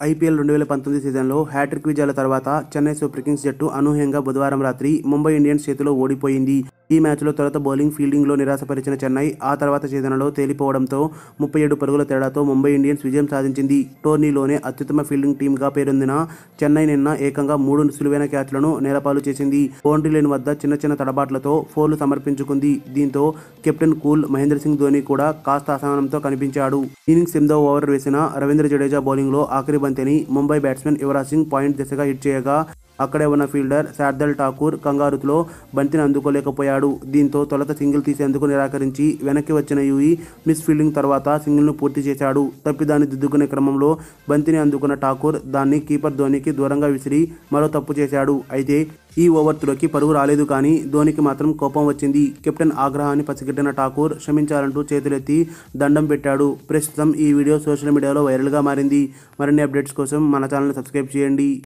I P L రెండు వేల పంతొమ్మిది సీజన్లో హ్యాట్రిక్ విజయాల తర్వాత చెన్నై సూపర్ కింగ్స్ జట్టు అనూహ్యంగా బుధవారం రాత్రి ముంబై ఇండియన్స్ చేతిలో ఓడిపోయింది. ఈ మ్యాచ్లో తొలుత బౌలింగ్ ఫీల్డింగ్లో నిరాశపరిచిన చెన్నై ఆ తర్వాత సీజన్లో తేలిపోవడంతో ముప్పై ఏడు పరుగుల తేడాతో ముంబై ఇండియన్స్ విజయం సాధించింది. టోర్నీలోనే అత్యుత్తమ ఫీల్డింగ్ టీమ్గా పేరొందిన చెన్నై నిన్న ఏకంగా మూడు సులువైన క్యాచ్లను నేలపాలు చేసింది. బౌండరీ లైన్ వద్ద చిన్న చిన్న తడబాట్లతో ఫోర్లు సమర్పించుకుంది. దీంతో కెప్టెన్ కూల్ మహేంద్ర సింగ్ ధోని కూడా కాస్త అసహనంతో కనిపించాడు. ఇన్నింగ్స్ ఎనిమిదో ఓవర్ వేసిన రవీంద్ర జడేజా బౌలింగ్లో ఆఖరి బంతిని ముంబై బ్యాట్స్మెన్ యువరాజ్ సింగ్ పాయింట్ దిశగా హిట్ చేయగా అక్కడే ఉన్న ఫీల్డర్ శార్దల్ ఠాకూర్ కంగారుతో బంతిని అందుకోలేకపోయాడు. దీంతో తొలత సింగిల్ తీసేందుకు నిరాకరించి వెనక్కి వచ్చిన యూఈ మిస్ ఫీల్డింగ్ తర్వాత సింగిల్ను పూర్తి చేశాడు. తప్పిదాన్ని దిద్దుకునే క్రమంలో బంతిని అందుకున్న ఠాకూర్ దాన్ని కీపర్ ధోనికి దూరంగా విసిరి మరో తప్పు చేశాడు. అయితే ఈ ఓవర్ త్రోకి పరుగు రాలేదు కానీ ధోనికి మాత్రం కోపం వచ్చింది. కెప్టెన్ ఆగ్రహాన్ని పసిగట్టిన ఠాకూర్ క్షమించాలంటూ చేతులెత్తి దండం పెట్టాడు. ప్రస్తుతం ఈ వీడియో సోషల్ మీడియాలో వైరల్గా మారింది. మరిన్ని అప్డేట్స్ కోసం మన ఛానల్ సబ్స్క్రైబ్ చేయండి.